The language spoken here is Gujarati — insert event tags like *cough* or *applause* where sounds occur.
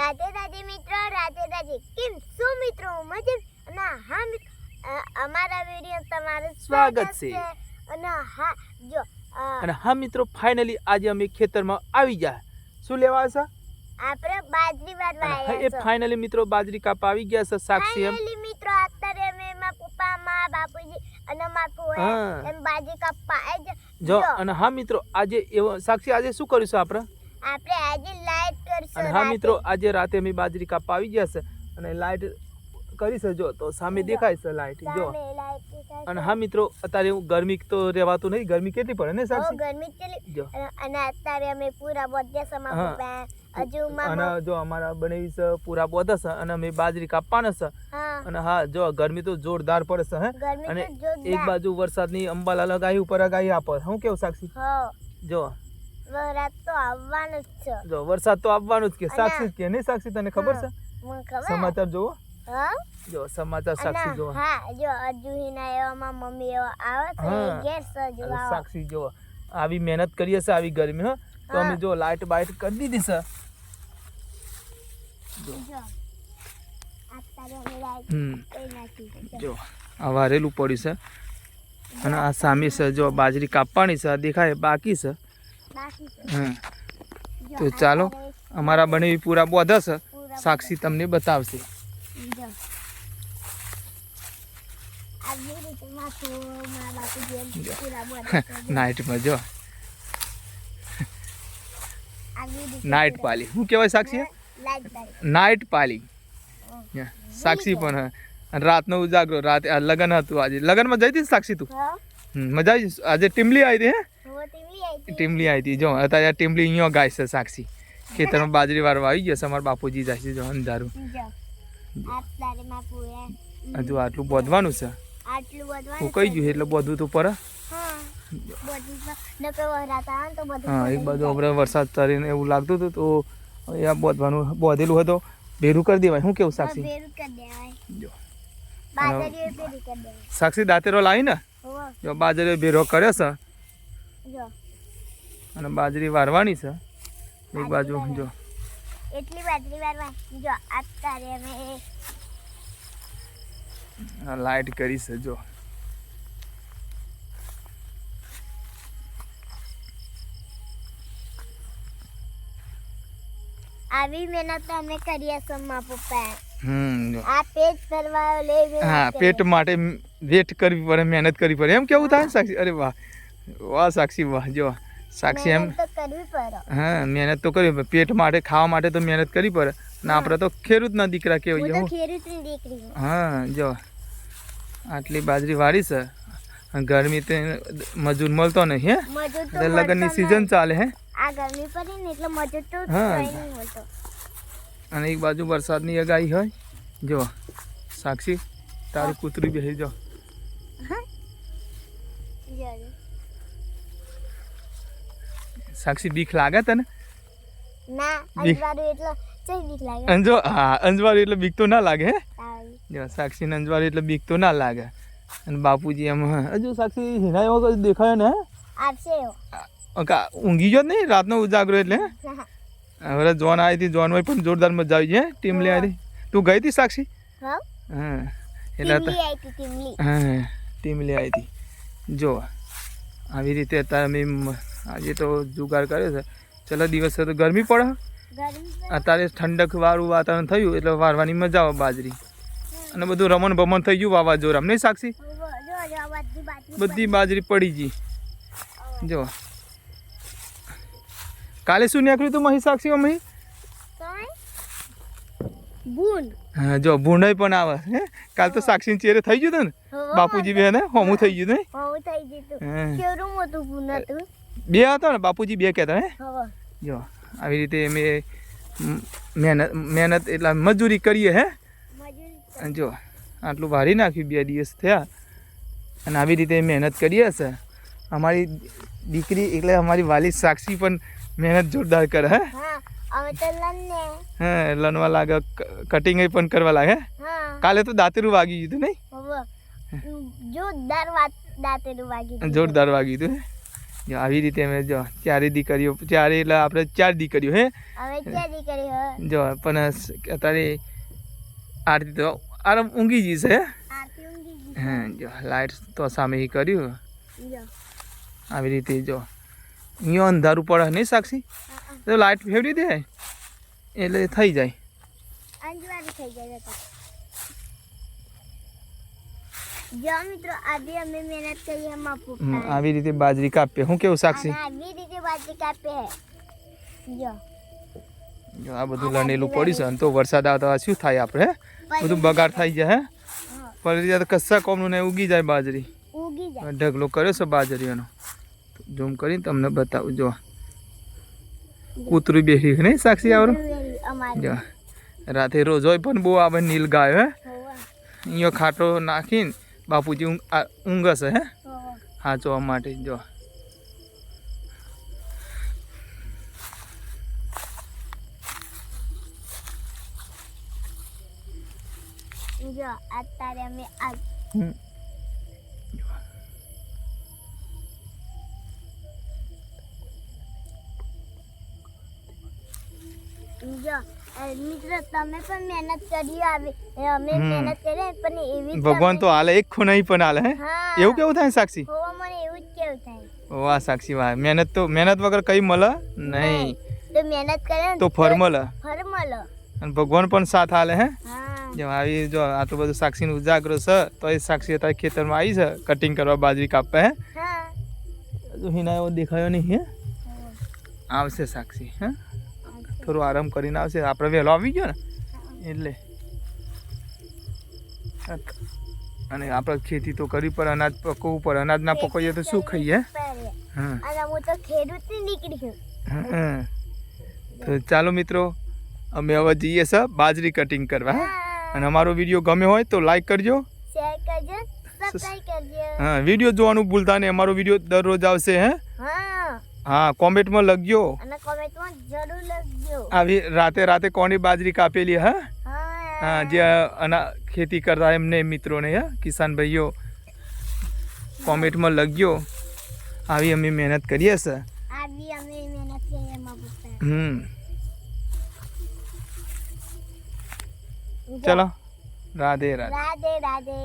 રાધે રાધે મિત્રો રાધે રાધે. કેમ શું મિત્રો? મજે અને હા અમારા વીડિયો તમારું સ્વાગત છે. અને હા જો અને હા મિત્રો ફાઇનલી આજે અમે ખેતરમાં આવી ગયા. શું લેવા છે? આપણે બાજરી વાવવા આવ્યા એ ફાઇનલી મિત્રો બાજરી કાપા આવી ગયા છે સાક્ષી એમ. ફાઇનલી મિત્રો અત્યારે અમે મા પપ્પા મા બાપુજી અને મા ફોઈ એમ બાજરી આવી જો અને હા મિત્રો આજે એવો સાક્ષી આજે શું કરીશું આપણે? આપણે આજે લાઈટ અને હા મિત્રો આજે રાતે અમે બાજરી કાપવા આવી ગયા છે અને લાઈટ કરી છે જો તો સામે દેખાય છે લાઈટ જો. અને હા મિત્રો અત્યારે હું ગરમી તો રહેવાતું નહીં ગરમી કેટલી પડે ને સાહેબ? ગરમી કેટલી જો. અને- અત્યારે અમે પૂરા બધે સમાપ્ત હજુ અને જો અમારા બનેવી છે પૂરા બોધા છે અને અમે બાજરી કાપવાના છે. હા. અને હા જો ગરમી તો જોરદાર પડે છે હે. અને એક બાજુ વરસાદની અંબાલા લગાવી ઉપર ગાઈ આપે. હું કેવું સાક્ષી? જો. વરાત તો આવવાનું જ છે. જો વરસાદ તો આવવાનું જ કે સાક્ષી કે નહીં સાક્ષી તને ખબર છે? સમાચાર જોવો. જો સમાચાર સાક્ષી જોવો. હા જો હજુ હિના એવામાં મમ્મી એવા આવે છે સાક્ષી જોવો. આવી મહેનત કરીએ છે આવી ગરમી હા. તો અમે જો લાઈટ બાઈટ કરી દીધી છે. જો આ વારેલું પડ્યું છે. અને આ સામે છે જો બાજરી કાપવાની છે આ દેખાય બાકી છે. તો ચાલો અમારા બને પૂરા બોધા છે. સાક્ષી તમને બતાવશે. નાઇટમાં જો નાઇટ પાલી. શું કહેવાય સાક્ષી? નાઇટ પાલી. સાક્ષી પણ રાતનો ઉજાગરો રાતે લગન હતું આજે. લગનમાં જઈ હતી સાક્ષી તું? મજા આવી આજે ટીમલી આવી હતી હે. ટીમલી આવી હતી જો અત્યારે આ ટીમલી અહીંયા ગાય છે સાક્ષી. ખેતરમાં બાજરી વાળવા આવી ગયો છે અમારા બાપુજી જાય છે જો અંધારું. હજુ આટલું બોધવાનું છે? હું કહી ગયું એટલે બોધવું તો પર હા બધું બધું એક બાજુ આપણે વરસાદ તરીને એવું લાગતું હતું તો એ બોધવાનું બોધેલું હતું ભેરું કરી દેવાય. શું કેવું સાક્ષી? સાક્ષી દાંતેરો લાવી ને જો બાજરે ભેરો કર્યો છે? અને બાજરી વારવાની છે. એક બાજુ જો. એટલી બાજરી વારવાની. જો અત્યારે અમે લાઈટ કરી છે જો. આવી મહેનત તો અમે કરીએ છીએ મા પપ્પા હમ આ પેટ ભરવા લે હા પેટ માટે વેટ કરવી પડે મહેનત કરવી પડે. એમ કેવું થાય સાક્ષી? અરે વાહ. વાહ સાક્ષી વાહ જો. સાક્ષી એમ? હા મહેનત તો કરવી પડે. પેટ માટે ખાવા માટે તો મહેનત કરવી પડે. ને આપણે તો ખેડૂતના દીકરા કેવાય કહેવાય. હું હા જો. આટલી બાજરી વાળી છે. ગરમી તે મજૂર મળતો નહીં હે? એટલે લગ્નની સિઝન ચાલે હે? આ ગરમી પડી ને એટલે મજૂર તો હા. નહીં મળતો. અને એક બાજુ વરસાદની આગાહી હોય. જો સાક્ષી તારી કૂતરી બેસી જો. હા. સાક્ષી બીક લાગે તને? અંજો હા અંજવાળી એટલે બીક તો ના લાગે હે. જો સાક્ષીને અંજવાળી એટલે બીક તો ના લાગે. અને બાપુજી એમ હજુ સાક્ષી હિના એવો દેખાયો ને હે? આપશે ઊંઘી ગયો નહીં રાતનો ઉજાગરો એટલે *laughs* હવે જોન આવી હતી જોન ભાઈ પણ જોરદાર મજા આવી છે ટીમ લઈ આવી તું ગઈ હતી સાક્ષી? હા. હા એટલે હા ટીમ લઈ આવી હતી. જો આવી રીતે અત્યારે અમે આજે તો જુગાર કર્યો છે. ચલો દિવસે તો ગરમી પડે. અત્યારે ઠંડક વાળું વાતાવરણ થયું એટલે વારવાની મજા આવે બાજરી. અને બધું રમણ ભમણ થઈ ગયું વાવાઝોડા. નહીં સાક્ષી? બધી બાજરી પડી ગઈ. જો. કાલે શું નીકળ્યું તું મહી સાક્ષી મહી? હા જો ભૂંડાઈ પણ આવે. હે? કાલ તો સાક્ષી ચેરે થઈ ગયું હતું ને? બાપુજી બે ને? હોમું થઈ ગયું ને? હોવું થઈ ગયું હા. કેવડું મોટું બૂન હતું? બે હતા ને બાપુજી બે કહેતા હે. જો આવી રીતે અમે મહેનત મહેનત એટલે મજૂરી કરીએ હે? જો આટલું વારી નાખ્યું બે દિવસ થયા. અને આવી રીતે મહેનત કરીએ છે. અમારી દીકરી એટલે અમારી વાલી સાક્ષી પણ મહેનત જોરદાર કરે હે? હા લણવા લાગે કટિંગ પણ કરવા લાગે હા? કાલે તો દાંતરું વાગી ગયું હતું નહીં? જોરદાર દાંતેલું વાગી. જોરદાર વાગી હતું જો આવી રીતે મેં જો ચારે દીકરીઓ ચારે એટલે આપણે ચાર દીકરીઓ હે? જો પણ અત્યારે આરતી તો આરામ ઊંઘી જઈશ હે? હા જો લાઇટ તો સામે કર્યું. આવી રીતે જો. અહીંયા અંધારું પડે નહીં સાક્ષી. તો લાઇટ ફેરવી દે. એટલે થઈ જાય. થઈ જાય જો મિત્રો આજે અમે મહેનત કરી એમાં હમ, આવી રીતે બાજરી કાપીએ. હું કેવું સાક્ષી? આવી રીતે બાજરી કાપે જો. જો આ બધું લણેલું પડ્યું છે. અને તો વરસાદ આવે તો શું થાય આપણે બધું બગાડ થઈ જાય હે? હા, જાય કસ્સા કોમનું ને ઉગી જાય બાજરી. ઉગી જાય. ઢગલો કર્યો છે બાજરીનો ઝૂમ કરીને તમને બતાવું જો. કૂતરું બેસી નહીં સાક્ષી આવડું વેરી જો. રાતે રોજ હોય પણ બહુ આવે નીલ ગાય હે? અહીંયા ખાટો નાખીને બાપુજી ઊંઘ આ ઊંઘશે હે? હોવા હાંચવા માટે જો. જો અત્યારે અમે આ હમ. જો અ, મિત્રો તમે પણ મહેનત કરી આવી. અમે મહેનત કરી પણ એવી ભગવાન તો હાલે એક ખૂ પણ હાલે હે? એવું કેવું થાય સાક્ષી? હો મને એવું જ કેવું થાય. વાહ સાક્ષી વાહ. મહેનત તો મહેનત વગર કઈ મળે નહીં. તો મહેનત કરે તો ફળ મળે. અને ભગવાન પણ સાથ હાલે હે? હા. જો આવી જો આટલું બધું સાક્ષીનું ઉજાગરો છે તો એ સાક્ષી અત્યારે ખેતરમાં આવી છે કટિંગ કરવા બાજરી કાપવા હે? હા. હજુ હિના એવો દેખાયો નહીં હે. આવશે સાક્ષી હે? થોડું આરામ કરીને આવશે. આપણે વહેલો આવી ગયો ને? એટલે. અને આપણે ખેતી તો કરી પર અનાજ પકવવું પર અનાજ ના પકવીએ તો શું ખાઈએ? તો ચાલો મિત્રો અમે હવે જઈએ છે બાજરી કટિંગ કરવા અને અમારો વીડિયો ગમ્યો હોય તો લાઈક કરજો. હા વીડિયો જોવાનું ભૂલતા નહીં. અમારો વીડિયો દરરોજ આવશે હે. હા કોમેન્ટમાં લખજો. અને કોમેન્ટમાં જરૂર લખજો. આવી રાતે રાતે કોની બાજરી કાપેલી હા? હા. જે અના ખેતી કરતા એમને મિત્રોને હા કિસાન ભાઈઓ. કોમેન્ટમાં લખજો. આવી અમે મહેનત કરીએ છે. આવી અમે મહેનત કરી હમ. ચલો. રાધે રાધે. રાધે રાધે.